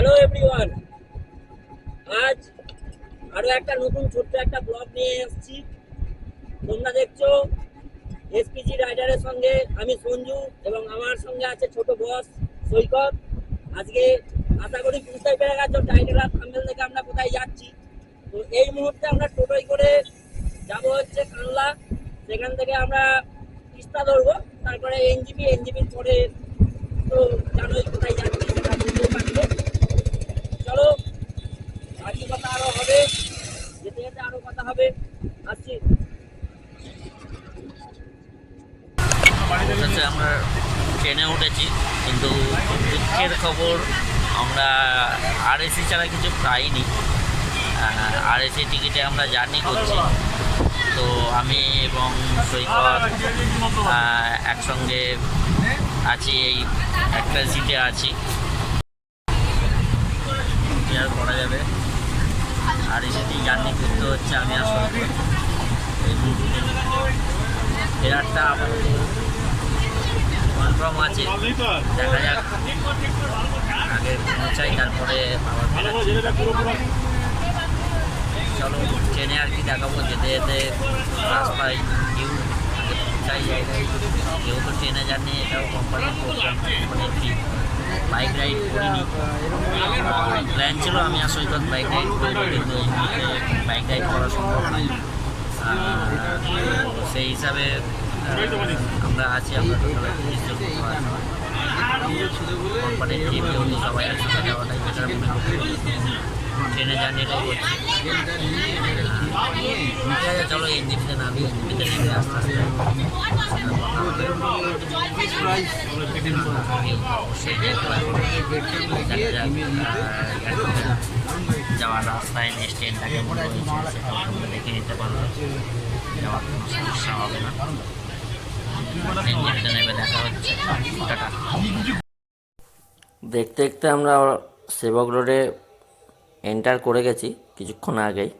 Hello everyone আজ আরও একটা নতুন ছোট্ট একটা ব্লগ নিয়ে এসেছি। তোমরা দেখছ এসপিজি রাইডারের সঙ্গে আমি সঞ্জু এবং আমার সঙ্গে আছে ছোট বস সৈকত। আজকে আশা করি বুঝতে পেরে গেছো টাইটেল আর থাম্বেল থেকে আমরা কোথায় যাচ্ছি। তো এই মুহূর্তে আমরা টোটোয় করে যাব হচ্ছে কানলা। সেখান থেকে আমরা তিস্তা ধরবো, তারপরে এনজিপি, এনজিপির পরে তো জানোই কোথায় যাচ্ছি, সেটা পারছ চলো বাকি কথা আরও হবে যেতে যেতে আরও কথা হবে। আসছি। আমরা ট্রেনে উঠেছি, কিন্তু দুঃখের খবর, আমরা আরএসি ছাড়া কিছু পাইনি। আর আরএসি টিকিটে আমরা জার্নি করছি। তো আমি এবং সৈকত একসঙ্গে আছি, এই একটা সিটে আছি। আর করা যাবে? আর এসেটি জার্নি করতে হচ্ছে আমি এই ফেরারটা আপাতত কনফার্ম আছে। দেখা যাক। আগে পৌঁছাই, তারপরে আবার চলো, ট্রেনে আর কি দেখাবো, যেতে যেতে রাস্তায় কেউ আগে পৌঁছাই। জায়গায় যেহেতু ট্রেনে জানি এটাও কোম্পানির প্রোগ্রাম কোম্পানির ট্রিপ বাইক রাইড করিনি। প্ল্যান ছিল আমি সৈকত বাইক রাইড করব, কিন্তু এই বাইক রাইড করা সম্ভব নয়। সেই হিসাবে আমরা আছি, আমরা সবাই তিরিশ জন কোম্পানির যেহেতু সবাই একসাথে যাওয়াটাই বেটার মনে ট্রেনে জার্নিটাই করছি। চলো নামি এনজিপিতে নেমে আস্তে আস্তে আহ, যাওয়ার দেখে নিতে যাওয়ার কোনো সমস্যা হবে না দেখতে দেখতে আমরা সেবক রোডে এন্টার করে গেছি কিছুক্ষণ আগেই।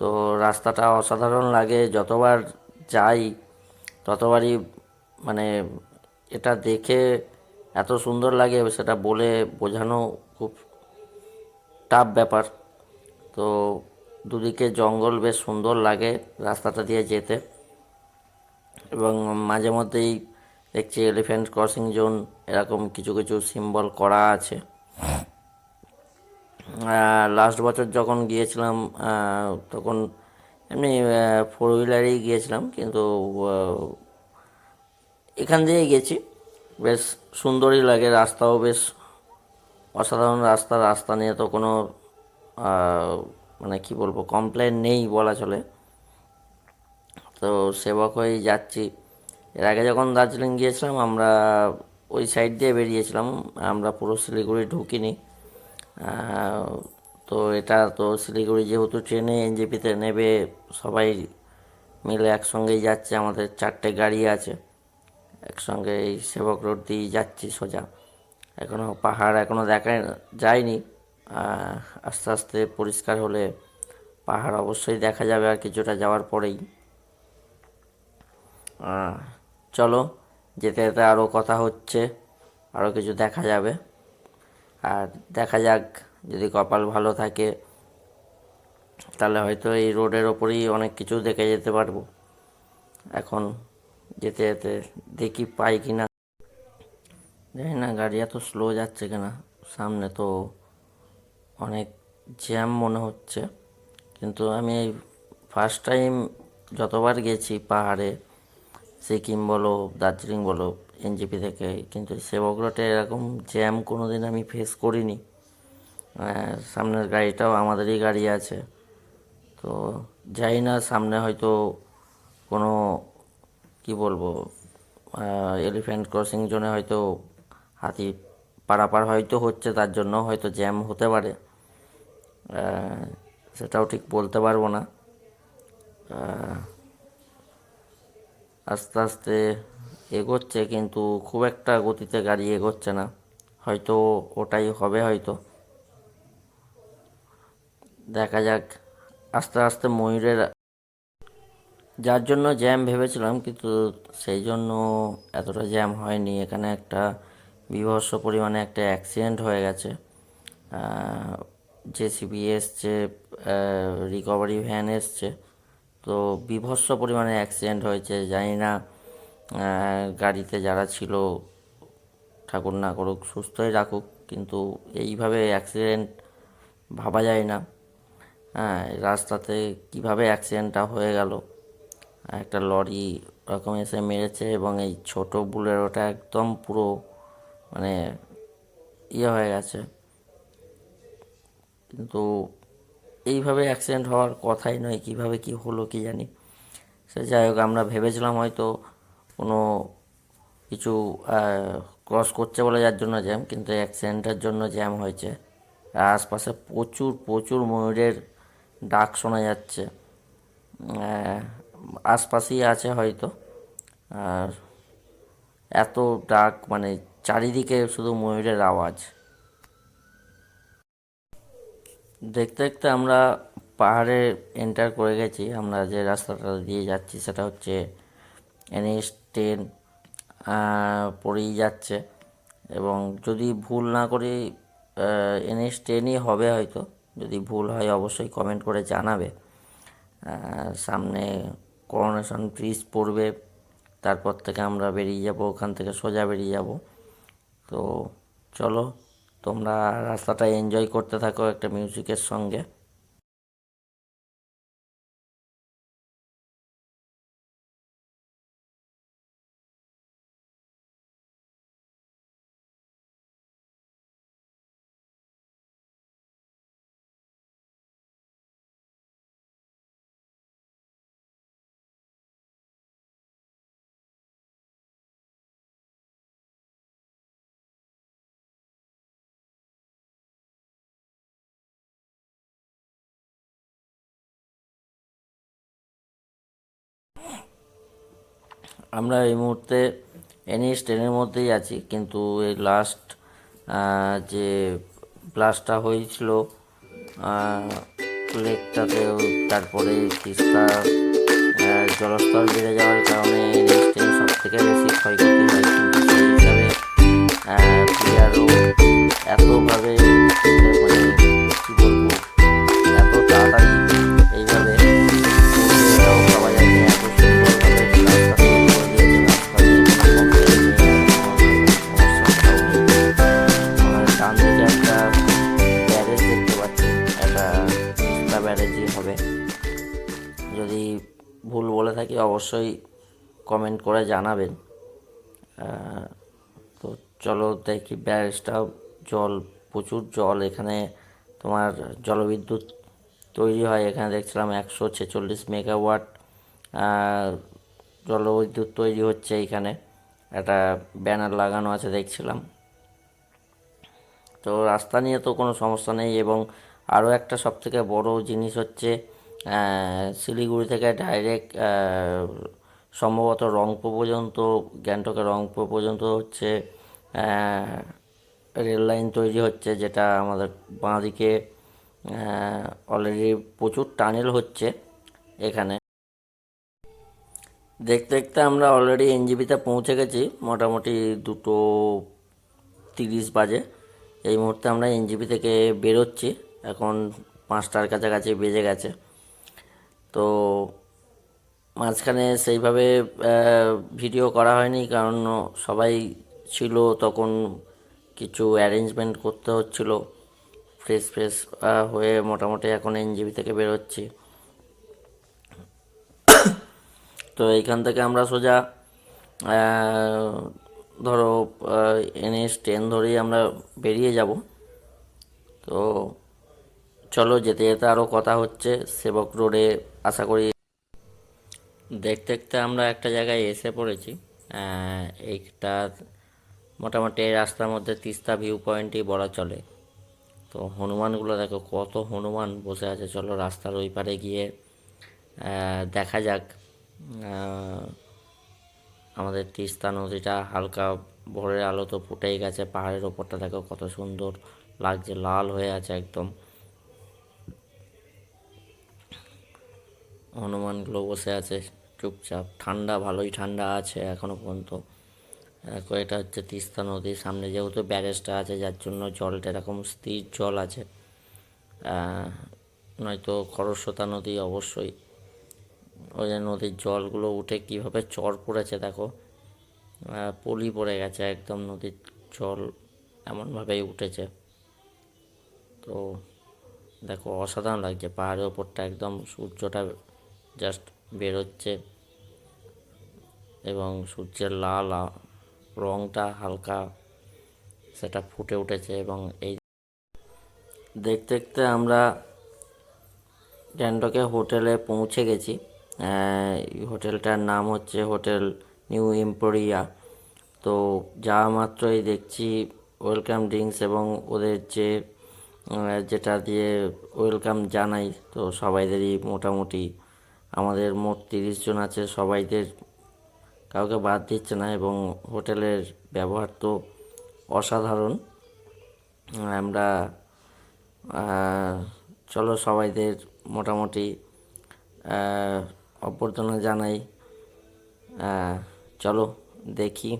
তো রাস্তাটা অসাধারণ লাগে। যতবার যাই, ততবারই মানে এটা দেখে এত সুন্দর লাগে, সেটা বলে বোঝানো খুব টাফ ব্যাপার। তো দুদিকে জঙ্গল বেশ সুন্দর লাগে রাস্তাটা দিয়ে যেতে। এবং মাঝে মধ্যেই দেখছি এলিফ্যান্ট ক্রসিং জোন এরকম কিছু কিছু সিম্বল করা আছে। লাস্ট বছর যখন গিয়েছিলাম তখন এমনি ফোর হুইলারেই গিয়েছিলাম, কিন্তু এখান দিয়েই গেছি। বেশ সুন্দরই লাগে, রাস্তাও বেশ অসাধারণ রাস্তা। রাস্তা নিয়ে তো কোনো মানে কি বলব কমপ্লেন নেই বলা চলে। তো সেবক হয়েই যাচ্ছি। এর আগে যখন দার্জিলিং গিয়েছিলাম, আমরা ওই সাইড দিয়ে বেরিয়েছিলাম। আমরা পুরো শিলিগুড়ি ঢুকিনি। তো এটা তো শিলিগুড়ি যেহেতু ট্রেনে এনজেপিতে নেবে, সবাই মিলে একসঙ্গেই যাচ্ছে, আমাদের চারটে গাড়ি আছে। একসঙ্গে এই সেবক রোড দিয়েই যাচ্ছি সোজা। এখনও পাহাড় এখনও দেখা যায়নি। আস্তে আস্তে পরিষ্কার হলে পাহাড় অবশ্যই দেখা যাবে আর কিছুটা যাওয়ার পরেই। চলো, যেতে যেতে আরও কথা হচ্ছে আরও কিছু দেখা যাবে। আর দেখা যাক, যদি কপাল ভালো থাকে, তাহলে হয়তো এই রোডের ওপরেই অনেক কিছু দেখে যেতে পারব। এখন যেতে যেতে দেখি পাই কি না। জানি না, গাড়ি এত স্লো যাচ্ছে কিনা। সামনে তো অনেক জ্যাম মনে হচ্ছে। কিন্তু আমি এই ফার্স্ট টাইম যতবার গেছি পাহাড়ে, সিকিম বলো, দার্জিলিং বলো এনজিপি থেকে। কিন্তু সেবক রোডে এরকম জ্যাম কোনো দিন আমি ফেস করিনি। সামনের গাড়িটাও আমাদেরই গাড়ি আছে। তো যাই না, সামনে হয়তো কোনো, কি বলব এলিফ্যান্ট ক্রসিং জোনে হয়তো হাতি পারাপার হয়তো হচ্ছে, তার জন্য হয়তো জ্যাম হতে পারে। সেটাও ঠিক বলতে পারব না। আস্তে আস্তে এগোচ্ছে কিন্তু খুব একটা গতিতে গাড়ি এগোচ্ছে না। হয়তো ওটাই হবে হয়তো। দেখা যাক। আস্তে আস্তে ময়ূরের যার জন্য জ্যাম ভেবেছিলাম, কিন্তু সেই জন্য এতটা জ্যাম হয়নি। এখানে একটা বিভৎস পরিমাণে একটা অ্যাক্সিডেন্ট হয়ে গেছে। জেসিবি এসছে রিকভারি ভ্যান এসছে। তো বিভৎস পরিমাণে অ্যাক্সিডেন্ট হয়েছে, জানি না গাড়িতে যারা ছিল, ঠাকুর না করুক, সুস্থই রাখুক, কিন্তু এইভাবে অ্যাক্সিডেন্ট ভাবা যায় না। হ্যাঁ রাস্তাতে কীভাবে অ্যাক্সিডেন্টটা হয়ে গেল? একটা লরি ওরকম এসে মেরেছে এবং এই ছোট বুলেরোটা একদম পুরো মানে ইয়ে হয়ে গেছে। কিন্তু এইভাবে অ্যাক্সিডেন্ট হওয়ার কথাই নয়, কীভাবে কি হলো কি জানি। সে যাই হোক, আমরা ভেবেছিলাম হয়তো কোনো কিছু ক্রস করছে বলে যার জন্য জ্যাম কিন্তু অ্যাক্সিডেন্টের জন্য জ্যাম হয়েছে। আশপাশে প্রচুর প্রচুর ময়ূরের ডাক শোনা যাচ্ছে। আশপাশেই আছে হয়তো। আর এত ডাক মানে চারিদিকে শুধু ময়ূরের আওয়াজ। দেখতে দেখতে আমরা পাহাড়ে এন্টার করে গেছি। আমরা যে রাস্তাটা দিয়ে যাচ্ছি সেটা হচ্ছে এনএস টেন পড়েই যাচ্ছে। এবং যদি ভুল না করি এনএস টেনই হবে হয়তো। যদি ভুল হয়, অবশ্যই কমেন্ট করে জানাবে। সামনে করোনেশন ব্রিজ পড়বে। তারপর থেকে আমরা বেরিয়ে যাব, ওখান থেকে সোজা বেরিয়ে যাব। তো চলো, তোমরা রাস্তাটা এনজয় করতে থাকো একটা মিউজিকের সঙ্গে। আমরা এই মুহূর্তে এনএস ট্রেনের মধ্যেই আছি, কিন্তু এই লাস্ট যে ব্লাস্টটা হয়েছিল লেকটাতে তারপরে তিস্তা জলস্তর বেড়ে যাওয়ার কারণে এনএস ট্রেন সব থেকে বেশি ক্ষয়ক্ষতি হয় কিন্তু সেই হিসাবে প্লেয়ারও এতভাবে অবশ্যই কমেন্ট করে জানাবেন। তো চলো দেখি ব্যারেজটা জল, প্রচুর জল এখানে। তোমার জলবিদ্যুৎ তৈরি হয় এখানে, দেখছিলাম একশো ছেচল্লিশ মেগাওয়াট জলবিদ্যুৎ তৈরি হচ্ছে এইখানে একটা ব্যানার লাগানো আছে, দেখছিলাম। তো রাস্তা নিয়ে তো কোনো সমস্যা নেই এবং আরও একটা সবথেকে বড় জিনিস হচ্ছে শিলিগুড়ি থেকে ডাইরেক্ট সম্ভবত রংপুর পর্যন্ত, গ্যাংটকের রংপুর পর্যন্ত হচ্ছে রেল লাইন তৈরি হচ্ছে, যেটা আমাদের বাঁদিকে অলরেডি প্রচুর টানেল হচ্ছে এখানে। দেখতে দেখতে আমরা অলরেডি এনজিবিতে পৌঁছে গেছি, মোটামুটি দুটো তিরিশ বাজে। এই মুহূর্তে আমরা এনজিপি থেকে বেরোচ্ছি, এখন পাঁচটার কাছাকাছি বেজে গেছে। তো মাঝখানে সেইভাবে ভিডিও করা হয়নি, কারণ সবাই ছিল, তখন কিছু অ্যারেঞ্জমেন্ট করতে হচ্ছিল। ফ্রেশ ফ্রেশ হয়ে মোটামুটি এখন এনজিবি থেকে বেরোচ্ছি তো এইখান থেকে আমরা সোজা ধরো এনএস ট্রেন ধরেই আমরা বেরিয়ে যাব। তো চলো যেতে যেতে আরও কথা হচ্ছে। সেবক রোডে আশা করি দেখতে দেখতে আমরা একটা জায়গায় এসে পড়েছি। এইটা মোটামুটি এই রাস্তার মধ্যে তিস্তা ভিউ পয়েন্টই বলা চলে। তো হনুমানগুলো দেখো, কত হনুমান বসে আছে। চলো রাস্তার ওই পারে গিয়ে দেখা যাক। আমাদের তিস্তা নদীটা হালকা ভোরের আলো তো ফুটেই গেছে। পাহাড়ের ওপরটা দেখো কত সুন্দর লাগছে, লাল হয়ে আছে একদম। হনুমানগুলো বসে আছে, চুপচাপ। ঠান্ডা, ভালোই ঠান্ডা আছে এখনও পর্যন্ত। এটা হচ্ছে তিস্তা নদী সামনে যেহেতু ব্যারেজটা আছে, যার জন্য জলটা এরকম স্থির জল আছে। নয়তো খরস্রোতা নদী অবশ্যই। ওই যে নদীর জলগুলো উঠে কীভাবে চর পড়েছে দেখো। পলি পড়ে গেছে একদম নদীর জল এমনভাবেই উঠেছে। তো দেখো অসাধারণ লাগছে, পাহাড়ের ওপরটা একদম সূর্যটা জাস্ট বেরোচ্ছে এবং সূর্যের লাল রংটা হালকা সেটা ফুটে উঠেছে এবং এই দেখতে দেখতে আমরা গ্যাংটকে হোটেলে পৌঁছে গেছি। হোটেলটার নাম হচ্ছে হোটেল নিউ এম্পোরিয়া। তো যাওয়া মাত্রই দেখছি, ওয়েলকাম ড্রিঙ্কস এবং ওদের যে যেটা দিয়ে ওয়েলকাম জানাই, তো সবাইদেরই মোটামুটি আমাদের মোট তিরিশ জন আছে, সবাইদের কাউকে বাদ দিচ্ছে না এবং হোটেলের ব্যবহার তো অসাধারণ। আমরা চলো সবাইদের মোটামুটি অভ্যর্থনা জানাই। চলো দেখি।